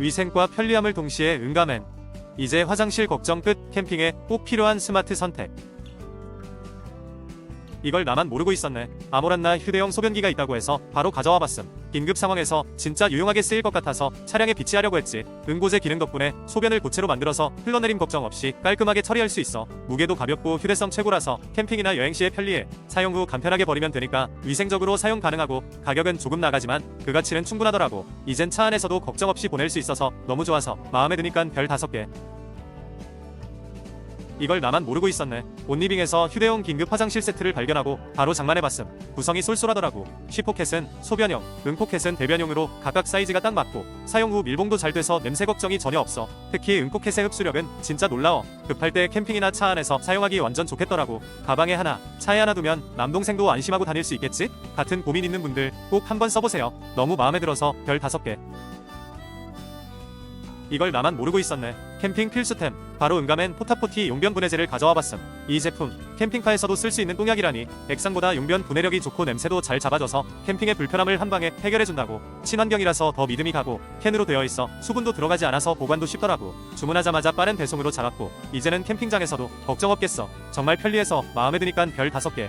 위생과 편리함을 동시에 응가맨. 이제 화장실 걱정 끝 캠핑에 꼭 필요한 스마트 선택. 이걸 나만 모르고 있었네. 아모란나 휴대용 소변기가 있다고 해서 바로 가져와 봤음. 긴급 상황에서 진짜 유용하게 쓰일 것 같아서 차량에 비치하려고 했지. 응고제 기능 덕분에 소변을 고체로 만들어서 흘러내림 걱정 없이 깔끔하게 처리할 수 있어. 무게도 가볍고 휴대성 최고라서 캠핑이나 여행 시에 편리해. 사용 후 간편하게 버리면 되니까 위생적으로 사용 가능하고 가격은 조금 나가지만 그 가치는 충분하더라고. 이젠 차 안에서도 걱정 없이 보낼 수 있어서 너무 좋아서 마음에 드니까 별 다섯 개. 이걸 나만 모르고 있었네. 온리빙에서 휴대용 긴급 화장실 세트를 발견하고 바로 장만해봤음. 구성이 쏠쏠하더라고. 쉬포켓은 소변용, 응포켓은 대변용으로 각각 사이즈가 딱 맞고 사용 후 밀봉도 잘 돼서 냄새 걱정이 전혀 없어. 특히 응포켓의 흡수력은 진짜 놀라워. 급할 때 캠핑이나 차 안에서 사용하기 완전 좋겠더라고. 가방에 하나, 차에 하나 두면 남동생도 안심하고 다닐 수 있겠지? 같은 고민 있는 분들 꼭 한번 써보세요. 너무 마음에 들어서 별 다섯 개. 이걸 나만 모르고 있었네. 캠핑 필수템. 바로 응가맨 포타포티 용변 분해제를 가져와 봤음. 이 제품 캠핑카에서도 쓸 수 있는 똥약이라니 액상보다 용변 분해력이 좋고 냄새도 잘 잡아줘서 캠핑의 불편함을 한 방에 해결해준다고. 친환경이라서 더 믿음이 가고 캔으로 되어 있어 수분도 들어가지 않아서 보관도 쉽더라고. 주문하자마자 빠른 배송으로 잡았고 이제는 캠핑장에서도 걱정 없겠어. 정말 편리해서 마음에 드니깐 별 다섯 개.